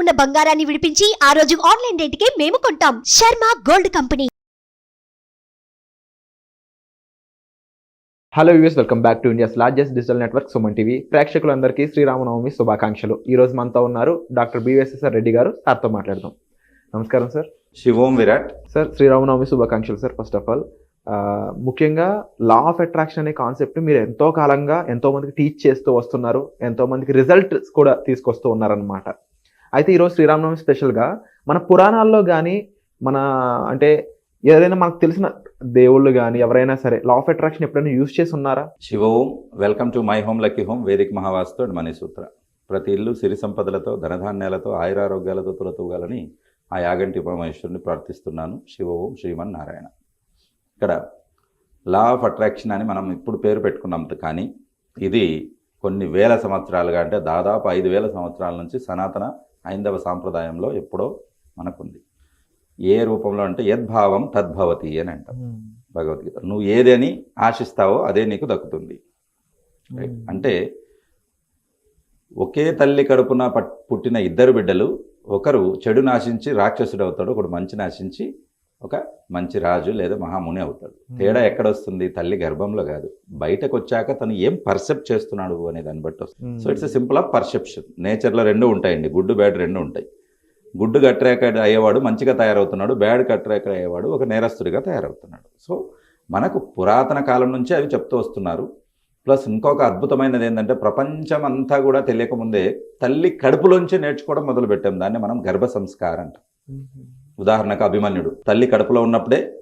ఉన్న బంగారాన్ని విడిపించి ఆ రోజు ఆన్లైన్ రేటుకే మేము కొంటాం. Sharma gold company. Hello US welcome back to India's largest digital network Suman TV ప్రేక్షకులందరికీ శ్రీరామనవమి శుభాకాంక్షలు. ఈ రోజు మనతో ఉన్నారు డాక్టర్ బివిఎస్ఎస్ఆర్ రెడ్డి గారు సార్తో మాట్లాడదాం. నమస్కారం సార్. శివోం విరాట్. సార్ శ్రీరామనవమి శుభాకాంక్షలు సార్ ఫస్ట్ ఆఫ్ ఆల్ ముఖ్యంగా లా ఆఫ్ అట్రాక్షన్ అనే కాన్సెప్ట్ మీరు ఎంతో కాలంగా ఎంతో మందికి టీచ్ చేస్తూ వస్తున్నారు. ఎంతో మందికి రిజల్ట్స్ కూడా తీసుకొస్తూ ఉన్నారనమాట అయితే ఈరోజు శ్రీరామనవమి స్పెషల్గా మన పురాణాల్లో కానీ మన అంటే ఏదైనా మనకు తెలిసిన దేవుళ్ళు కానీ ఎవరైనా సరే లా ఆఫ్ అట్రాక్షన్ ఎప్పుడైనా యూజ్ చేసి ఉన్నారా Shivom welcome to my home lucky home వేదిక మహావాస్తు అండ్ మణిసూత్ర ప్రతి ఇల్లు సిరి సంపదలతో ధనధాన్యాలతో ఆయురారోగ్యాలతో తులతూగాలని ఆ యాగంటి ఉమామహేశ్వరుని ప్రార్థిస్తున్నాను. శివోం శ్రీమన్ నారాయణ ఇక్కడ లా ఆఫ్ అట్రాక్షన్ అని మనం ఇప్పుడు పేరు పెట్టుకున్నాం కానీ ఇది కొన్ని వేల సంవత్సరాలుగా అంటే దాదాపు ఐదు వేల సంవత్సరాల నుంచి సనాతన హైందవ సాంప్రదాయంలో ఎప్పుడో మనకుంది. ఏ రూపంలో అంటే యద్భావం తద్భవతి అని అంటాం. భగవద్గీత. నువ్వు ఏదని ఆశిస్తావో అదే నీకు దక్కుతుంది. అంటే ఒకే తల్లి కడుపున పట్- పుట్టిన ఇద్దరు బిడ్డలు ఒకరు చెడు నాశించి రాక్షసుడు అవుతాడు ఒకడు మంచి నాశించి ఒక మంచి రాజు లేదా మహాముని అవుతాడు. తేడా ఎక్కడ వస్తుంది తల్లి గర్భంలో కాదు. బయటకు వచ్చాక తను ఏం పర్సెప్ట్ చేస్తున్నాడు అనే దాన్ని బట్టి వస్తుంది. So it's simple of perception నేచర్లో రెండు ఉంటాయండి. గుడ్ బ్యాడ్ రెండు ఉంటాయి. గుడ్ కట్రాక అయ్యేవాడు మంచిగా తయారవుతున్నాడు. బ్యాడ్ కట్రాక అయ్యేవాడు ఒక నేరస్తుడిగా తయారవుతున్నాడు. సో మనకు పురాతన కాలం నుంచి అవి చెప్తూ వస్తున్నారు. ప్లస్ ఇంకొక అద్భుతమైనది ఏంటంటే ప్రపంచం అంతా కూడా తెలియకముందే తల్లి కడుపులోంచి నేర్చుకోవడం మొదలు పెట్టాం దాన్ని మనం గర్భ సంస్కారం అంటాం. ఉదాహరణకు అభిమన్యుడు. తల్లి కడుపులో ఉన్నప్పుడే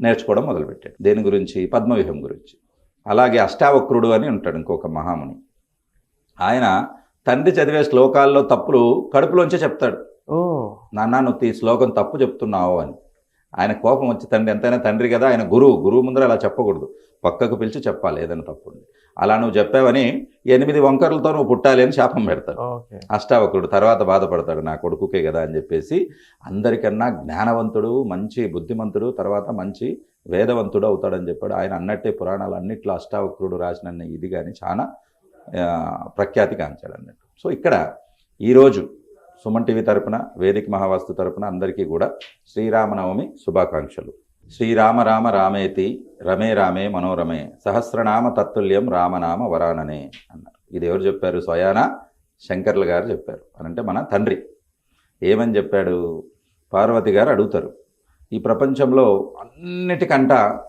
నేర్చుకోవడం మొదలుపెట్టాడు. దేని గురించి? పద్మవ్యూహం గురించి. అలాగే అష్టావక్రుడు అని ఉంటాడు ఇంకొక మహాముని. ఆయన తండ్రి చదివే శ్లోకాల్లో తప్పులు కడుపులోంచే చెప్తాడు. ఓ. నాన్న నువ్వు ఈ శ్లోకం తప్పు చెప్తున్నావు అని. ఆయన కోపం వచ్చి తండ్రి ఎంతైనా తండ్రి కదా ఆయన గురువు గురువు ముందర అలా చెప్పకూడదు. పక్కకు పిలిచి చెప్పాలి ఏదైనా తప్పు ఉంది అలా నువ్వు చెప్పావని ఎనిమిది వంకర్లతో నువ్వు పుట్టాలి అని శాపం పెడతాడు అష్టావకుడు తర్వాత బాధపడతాడు నా కొడుకుకే కదా అని చెప్పేసి అందరికన్నా జ్ఞానవంతుడు మంచి బుద్ధిమంతుడు తర్వాత మంచి వేదవంతుడు అవుతాడని చెప్పాడు. ఆయన అన్నట్టే పురాణాలు అన్నిట్లో అష్టావక్రుడు రాసిన ఇది కానీ చాలా ప్రఖ్యాతి కాంచాడు అన్నట్టు. సో ఇక్కడ ఈరోజు సుమన్ టీవీ తరపున వేదిక మహావాస్తు తరపున అందరికీ కూడా శ్రీరామనవమి శుభాకాంక్షలు. శ్రీరామ రామ రామేతి రమే రామే మనోరమే సహస్రనామ తత్తుల్యం రామనామ వరాననే అన్నారు. ఇది ఎవరు చెప్పారు? స్వయాన శంకర్లు గారు చెప్పారు. అని అంటే మన తండ్రి. ఏమని చెప్పాడు? పార్వతి గారు అడుగుతారు. ఈ ప్రపంచంలో అన్నిటికంట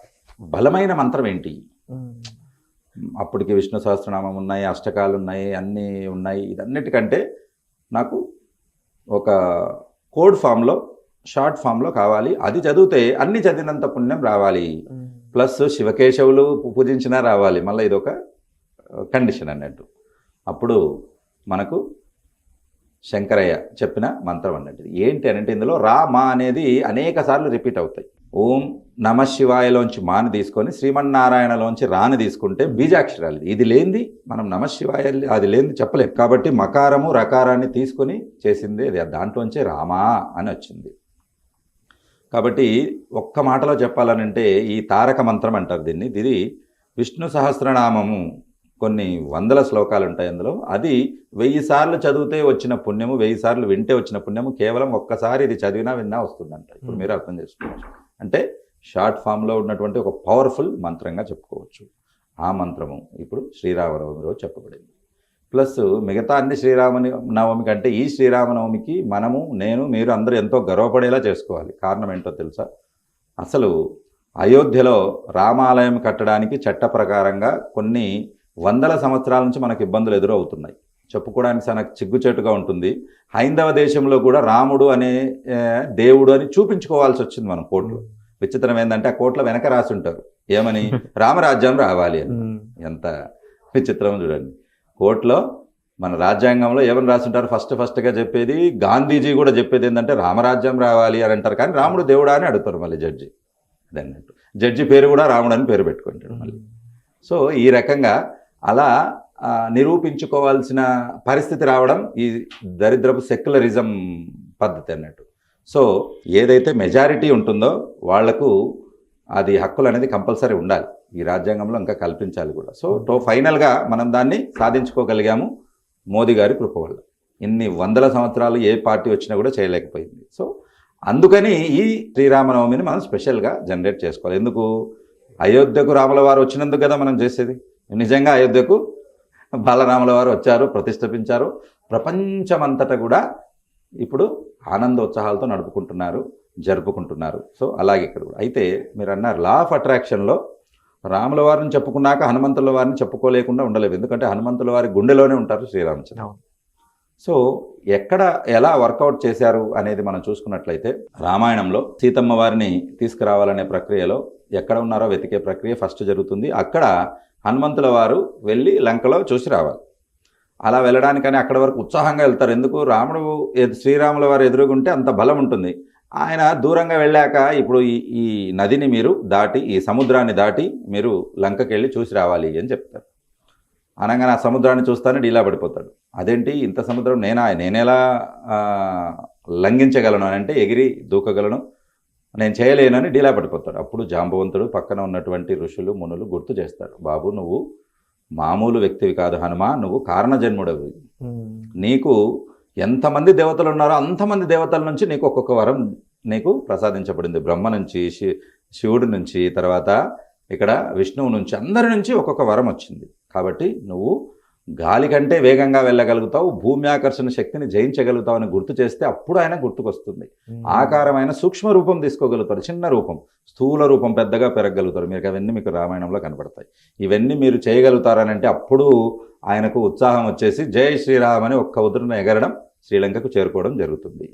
బలమైన మంత్రం ఏంటి? అప్పటికి విష్ణు సహస్రనామం ఉన్నాయి అష్టకాలు ఉన్నాయి అన్నీ ఉన్నాయి. ఇదన్నిటికంటే నాకు ఒక కోడ్ ఫామ్లో షార్ట్ ఫామ్లో కావాలి. అది చదివితే అన్ని చదివినంత పుణ్యం రావాలి. ప్లస్ శివకేశవులు పూజించినా రావాలి. మళ్ళీ ఇదొక కండిషన్ అన్నట్టు. అప్పుడు మనకు శంకరయ్య చెప్పిన మంత్రం అన్నట్టు ఏంటి అంటే ఇందులో రా మా అనేది అనేక సార్లు రిపీట్ అవుతాయి. ఓం నమ శివాయలోంచి మాని తీసుకొని శ్రీమన్నారాయణలోంచి రాని తీసుకుంటే బీజాక్షరాలు ఇది లేనిది మనం నమ శివాయ అది లేనిది చెప్పలేం. కాబట్టి మకారము రకారాన్ని తీసుకొని చేసింది అది. దాంట్లోంచే రామా అని వచ్చింది. కాబట్టి ఒక్క మాటలో చెప్పాలనంటే ఈ తారక మంత్రం అంటారు దీన్ని. ఇది విష్ణు సహస్రనామము. కొన్ని వందల శ్లోకాలు ఉంటాయి అందులో. అది వెయ్యి సార్లు చదివితే వచ్చిన పుణ్యము వెయ్యి సార్లు వింటే వచ్చిన పుణ్యము కేవలం ఒక్కసారి ఇది చదివినా విన్నా వస్తుందంట. ఇప్పుడు మీరు అర్థం చేసుకోవచ్చు. అంటే షార్ట్ ఫామ్లో ఉన్నటువంటి ఒక పవర్ఫుల్ మంత్రంగా చెప్పుకోవచ్చు. ఆ మంత్రము ఇప్పుడు శ్రీరామనవమి రోజు చెప్పబడింది. ప్లస్ మిగతా అన్ని శ్రీరామని నవమి కంటే ఈ శ్రీరామనవమికి మనము నేను మీరు అందరూ ఎంతో గర్వపడేలా చేసుకోవాలి. కారణం ఏంటో తెలుసా? అసలు అయోధ్యలో రామాలయం కట్టడానికి చట్ట ప్రకారంగా కొన్ని వందల సంవత్సరాల నుంచి మనకు ఇబ్బందులు ఎదురవుతున్నాయి. చెప్పుకోవడానికి చాలా చిగ్గుచేటుగా ఉంటుంది. హైందవ దేశంలో కూడా రాముడు అనే దేవుడు అని చూపించుకోవాల్సి వచ్చింది మనం కోర్టులో విచిత్రం ఏంటంటే ఆ కోర్టులో వెనక రాసి ఉంటారు ఏమని? రామరాజ్యం రావాలి అని. ఎంత విచిత్రం చూడండి. కోర్టులో మన రాజ్యాంగంలో ఏమని రాసింటారు? ఫస్ట్ ఫస్ట్గా చెప్పేది గాంధీజీ కూడా చెప్పేది ఏంటంటే రామరాజ్యం రావాలి అని అంటారు. కానీ రాముడు దేవుడా అని అడుగుతారు మళ్ళీ జడ్జి. అది అన్నట్టు జడ్జి పేరు కూడా రాముడు అని పేరు పెట్టుకుంటాడు మళ్ళీ. సో ఈ రకంగా అలా నిరూపించుకోవాల్సిన పరిస్థితి రావడం ఈ దరిద్రపు సెక్యులరిజం పద్ధతి అన్నట్టు. సో ఏదైతే మెజారిటీ ఉంటుందో వాళ్ళకు అది హక్కులు అనేది కంపల్సరీ ఉండాలి. ఈ రాజ్యాంగంలో ఇంకా కల్పించాలి కూడా. సో టో ఫైనల్గా మనం దాన్ని సాధించుకోగలిగాము మోదీ గారి కృప వల్ల. ఇన్ని వందల సంవత్సరాలు ఏ పార్టీ వచ్చినా కూడా చేయలేకపోయింది. సో అందుకని ఈ శ్రీరామనవమిని మనం స్పెషల్గా జనరేట్ చేసుకోవాలి. ఎందుకు? అయోధ్యకు రాముల వారు వచ్చినందుకు కదా మనం చేసేది. నిజంగా అయోధ్యకు బాలరాముల వారు వచ్చారు ప్రతిష్ఠించారు. ప్రపంచమంతటా కూడా ఇప్పుడు ఆనందోత్సాహాలతో నడుపుకుంటున్నారు జరుపుకుంటున్నారు. సో అలాగే ఇక్కడ కూడా. అయితే మీరు అన్నారు లా ఆఫ్ అట్రాక్షన్లో రాముల వారిని చెప్పుకున్నాక హనుమంతుల వారిని చెప్పుకోలేకుండా ఉండలేవు. ఎందుకంటే హనుమంతుల వారి గుండెలోనే ఉంటారు శ్రీరామచంద్ర. సో ఎక్కడ ఎలా వర్కౌట్ చేశారు అనేది మనం చూసుకున్నట్లయితే రామాయణంలో సీతమ్మ వారిని తీసుకురావాలనే ప్రక్రియలో ఎక్కడ ఉన్నారో వెతికే ప్రక్రియ ఫస్ట్ జరుగుతుంది. అక్కడ హనుమంతుల వారు వెళ్ళి లంకలో చూసి రావాలి. అలా వెళ్ళడానికని అక్కడ వరకు ఉత్సాహంగా వెళ్తారు. ఎందుకు? రాముడు ఎదు- శ్రీరాముల వారు ఎదురుగుంటే అంత బలం ఉంటుంది. ఆయన దూరంగా వెళ్ళాక ఇప్పుడు ఈ ఈ నదిని మీరు దాటి ఈ సముద్రాన్ని దాటి మీరు లంకకి వెళ్ళి చూసి రావాలి అని చెప్తారు. అనగానే ఆ సముద్రాన్ని చూస్తానే డీలా పడిపోతాడు. అదేంటి? ఇంత సముద్రం నేనా నేనెలా లంఘించగలను అని అంటే ఎగిరి దూకగలను. నేను చేయలేనని డీలా పడిపోతాడు. అప్పుడు జాంబవంతుడు పక్కన ఉన్నటువంటి ఋషులు మునులు గుర్తు చేస్తాడు బాబు నువ్వు మామూలు వ్యక్తివి కాదు హనుమ నువ్వు కారణజన్ముడవి. నీకు ఎంతమంది దేవతలు ఉన్నారో అంతమంది దేవతల నుంచి నీకు ఒక్కొక్క వరం నీకు ప్రసాదించబడింది. బ్రహ్మ నుంచి శి శివుడి నుంచి తర్వాత ఇక్కడ విష్ణువు నుంచి అందరి నుంచి ఒక్కొక్క వరం వచ్చింది. కాబట్టి నువ్వు గాలి కంటే వేగంగా వెళ్ళగలుగుతావు భూమి ఆకర్షణ శక్తిని జయించగలుగుతావు అని గుర్తు చేస్తే అప్పుడు ఆయన గుర్తుకొస్తుంది. ఆకారమైన సూక్ష్మ రూపం తీసుకోగలుగుతారు చిన్న రూపం. స్థూల రూపం పెద్దగా పెరగగలుగుతారు. మీకు అవన్నీ మీకు రామాయణంలో కనపడతాయి ఇవన్నీ మీరు చేయగలుగుతారని అంటే అప్పుడు ఆయనకు ఉత్సాహం వచ్చేసి జై శ్రీరామ్ అని ఒక్క ఉదురున ఎగరడం శ్రీలంకకు చేరుకోవడం జరుగుతుంది.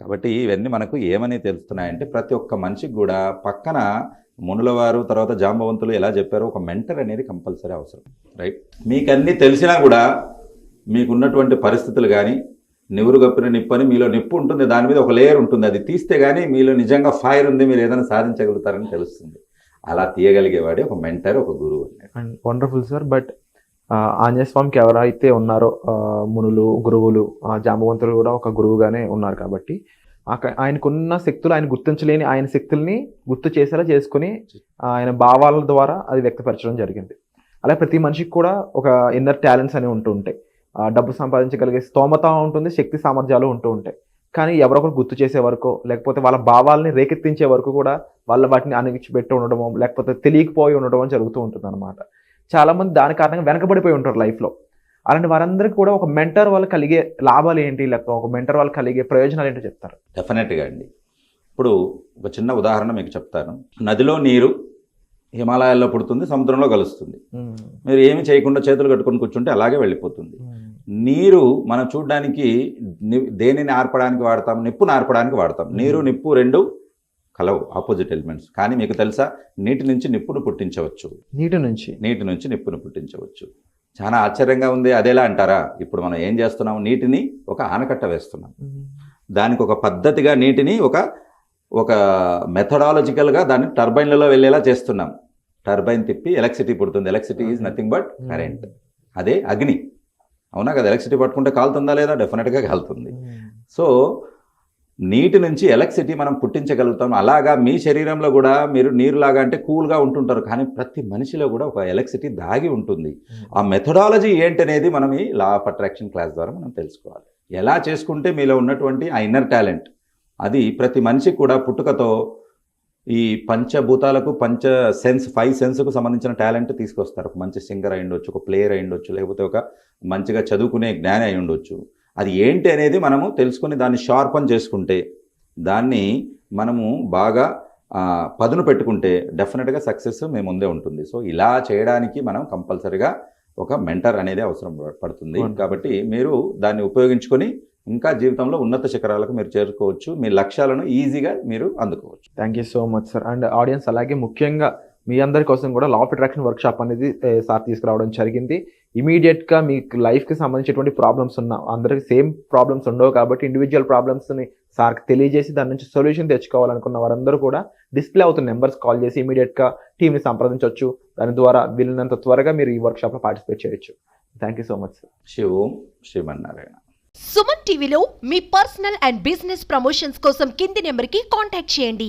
కాబట్టి ఇవన్నీ మనకు ఏమని తెలుస్తున్నాయంటే ప్రతి ఒక్క మనిషికి కూడా పక్కన మునులవారు తర్వాత జాంబవంతులు ఎలా చెప్పారో ఒక మెంటర్ అనేది కంపల్సరీ అవసరం రైట్? మీకు అన్నీ తెలిసినా కూడా మీకున్నటువంటి పరిస్థితులు కానీ నివురు గప్పిన నిప్పు అని మీలో నిప్పు ఉంటుంది దాని మీద ఒక లేయర్ ఉంటుంది అది తీస్తే కానీ మీలో నిజంగా ఫైర్ ఉంది మీరు ఏదైనా సాధించగలుగుతారని తెలుస్తుంది. అలా తీయగలిగేవాడే ఒక మెంటర్ ఒక గురువు and wonderful sir but Anjaneya స్వామికి ఎవరైతే ఉన్నారో మునులు గురువులు జాంబవంతులు కూడా ఒక గురువుగానే ఉన్నారు కాబట్టి ఆయనకున్న శక్తులు ఆయన గుర్తించలేని ఆయన శక్తుల్ని గుర్తు చేసేలా చేసుకుని ఆయన భావాల ద్వారా అది వ్యక్తపరచడం జరిగింది. అలాగే ప్రతి మనిషికి కూడా ఒక ఇన్నర్ టాలెంట్స్ అనేవి ఉంటూ ఉంటాయి. డబ్బు సంపాదించగలిగే స్తోమత ఉంటుంది శక్తి సామర్థ్యాలు ఉంటూ ఉంటాయి. కానీ ఎవరొకరు గుర్తు చేసే వరకు లేకపోతే వాళ్ళ భావాల్ని రేకెత్తించే వరకు కూడా వాళ్ళ వాటిని అణిగిచిపెట్టి ఉండడమో లేకపోతే తెలియకపోయి ఉండడమో జరుగుతూ ఉంటుంది అనమాట చాలా మంది దాని కారణంగా వెనకబడిపోయి ఉంటారు లైఫ్లో. అలాంటి వారందరికీ కూడా ఒక మెంటర్ వాళ్ళు కలిగే లాభాలు ఏంటి? లేకపోతే ఒక మెంటర్ వాళ్ళు కలిగే ప్రయోజనాలు ఏంటో చెప్తారు. డెఫినెట్గా అండి. ఇప్పుడు ఒక చిన్న ఉదాహరణ మీకు చెప్తాను. నదిలో నీరు హిమాలయాల్లో పుడుతుంది సముద్రంలో కలుస్తుంది. మీరు ఏమి చేయకుండా చేతులు కట్టుకొని కూర్చుంటే అలాగే వెళ్ళిపోతుంది. నీరు మనం చూడడానికి దేనిని ఆర్పడానికి వాడతాం? నిప్పును ఆర్పడానికి వాడతాం. నీరు నిప్పు రెండు కలవు ఆపోజిట్ ఎలిమెంట్స్. కానీ మీకు తెలుసా? నీటి నుంచి నిప్పును పుట్టించవచ్చు. నీటి నుంచి. నీటి నుంచి నిప్పును పుట్టించవచ్చు. చాలా ఆశ్చర్యంగా ఉంది. అదేలా అంటారా? ఇప్పుడు మనం ఏం చేస్తున్నాం నీటిని ఒక ఆనకట్ట వేస్తున్నాం. దానికి ఒక పద్ధతిగా నీటిని ఒక ఒక మెథడాలజికల్గా దాన్ని టర్బైన్లలో వెళ్ళేలా చేస్తున్నాం. టర్బైన్ తిప్పి ఎలక్ట్రిసిటీ పుడుతుంది. Electricity is nothing but current. అదే అగ్ని. అవునా కదా? ఎలక్ట్రిసిటీ పట్టుకుంటే కాలుతుందా లేదా? డెఫినెట్గా కాలుతుంది. సో నీటి నుంచి ఎలక్ట్రిసిటీ మనం పుట్టించగలుగుతాం. అలాగా మీ శరీరంలో కూడా మీరు నీరులాగా అంటే కూల్గా ఉంటుంటారు. కానీ ప్రతి మనిషిలో కూడా ఒక ఎలక్ట్రిసిటీ దాగి ఉంటుంది. ఆ మెథడాలజీ ఏంటనేది మనం ఈ లా ఆఫ్ అట్రాక్షన్ క్లాస్ ద్వారా మనం తెలుసుకోవాలి. ఎలా చేసుకుంటే మీలో ఉన్నటువంటి ఆ ఇన్నర్ టాలెంట్ అది ప్రతి మనిషికి కూడా పుట్టుకతో ఈ పంచభూతాలకు పంచ సెన్స్ ఫైవ్ సెన్స్కు సంబంధించిన టాలెంట్ తీసుకొస్తారు. ఒక మంచి సింగర్ అయి ఉండొచ్చు ఒక ప్లేయర్ అయి ఉండొచ్చు లేకపోతే ఒక మంచిగా చదువుకునే జ్ఞాని అయి ఉండొచ్చు అది ఏంటి అనేది మనము తెలుసుకొని దాన్ని షార్పన్ చేసుకుంటే దాన్ని మనము బాగా పదును పెట్టుకుంటే డెఫినెట్గా సక్సెస్ మేము ముందే ఉంటుంది. సో ఇలా చేయడానికి మనం కంపల్సరిగా ఒక మెంటర్ అనేది అవసరం పడుతుంది. కాబట్టి మీరు దాన్ని ఉపయోగించుకొని ఇంకా జీవితంలో ఉన్నత శిఖరాలకు మీరు చేరుకోవచ్చు. మీ లక్ష్యాలను ఈజీగా మీరు అందుకోవచ్చు. Thank you so much sir and audience అలాగే ముఖ్యంగా మీ అందరి కోసం కూడా law of attraction workshop అనేది సార్ తీసుకురావడం జరిగింది. ఇమీడియట్గా మీకు లైఫ్కి సంబంధించినటువంటి ప్రాబ్లమ్స్ ఉన్న అందరికి సేమ్ ప్రాబ్లమ్స్ ఉండవు కాబట్టి ఇండివిజువల్ ప్రాబ్లమ్స్ని సార్కి తెలియజేసి దాని నుంచి సొల్యూషన్ తెచ్చుకోవాలనుకున్న వారందరూ కూడా డిస్ప్లే అవుతున్న నెంబర్స్ కాల్ చేసి ఇమీడియట్గా టీమ్ని సంప్రదించవచ్చు దాని ద్వారా వీళ్ళనంత త్వరగా మీరు ఈ వర్క్ షాప్లో పార్టిసిపేట్ చేయొచ్చు. Thank you so much sir Shivam Srimannarayana Suman టీవీలో మీ పర్సనల్ అండ్ బిజినెస్ ప్రమోషన్స్ కోసం కింది నెంబర్కి కాంటాక్ట్ చేయండి.